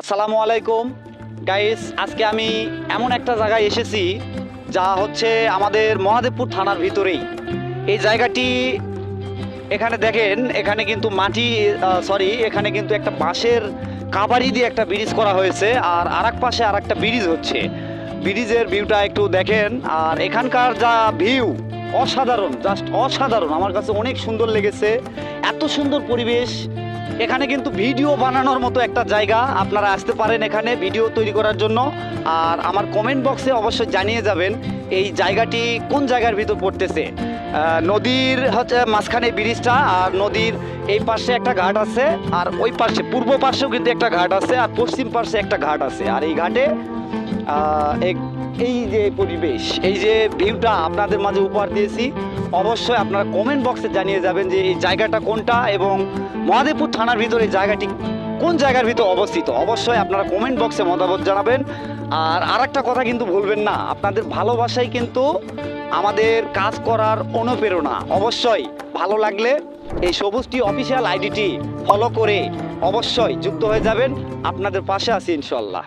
আসসালামু আলাইকুম। গাইস আজকে আমি এমন একটা জায়গায় এসেছি যা হচ্ছে আমাদের মহাদেবপুর থানার ভিতরেই। এই জায়গাটি এখানে দেখেন, এখানে কিন্তু মাটি সরি এখানে কিন্তু একটা বাঁশের কাবারি দিয়ে একটা ব্রিজ করা হয়েছে আর আরেক পাশে আর একটা ব্রিজ হচ্ছে। ব্রিজের ভিউটা একটু দেখেন আর এখানকার যা ভিউ অসাধারণ জাস্ট অসাধারণ। আমার কাছে অনেক সুন্দর লেগেছে। এত সুন্দর পরিবেশ এখানে কিন্তু ভিডিও বানানোর মতো একটা জায়গা আপনারা আসতে পারেন এখানে ভিডিও তৈরি করার জন্য। আর আমার কমেন্ট বক্সে অবশ্যই জানিয়ে যাবেন এই জায়গাটি কোন জায়গার ভিতর পড়তেছে। নদীর হচ্ছে মাঝখানে ব্রিজটা আর নদীর এই পাশে একটা ঘাট আছে আর ওই পাশে, পূর্ব পাশেও কিন্তু একটা ঘাট আছে আর পশ্চিম পাশে একটা ঘাট আছে। আর এই ঘাটে এই যে পরিবেশ, এই যে ভিউটা আপনাদের মাঝে উপহার দিয়েছি, অবশ্যই আপনারা কমেন্ট বক্সে জানিয়ে যাবেন যে এই জায়গাটা কোনটা এবং মহাদেবপুর থানার ভিতরে এই জায়গাটি কোন জায়গার ভিতর অবস্থিত। অবশ্যই আপনারা কমেন্ট বক্সে মতামত জানাবেন। আর আরেকটা কথা কিন্তু ভুলবেন না, আপনাদের ভালোবাসাই কিন্তু আমাদের কাজ করার অনুপ্রেরণা। অবশ্যই ভালো লাগলে এই সবুজটি অফিসিয়াল আইডিটি ফলো করে অবশ্যই যুক্ত হয়ে যাবেন। আপনাদের পাশে আছি ইনশাল্লাহ।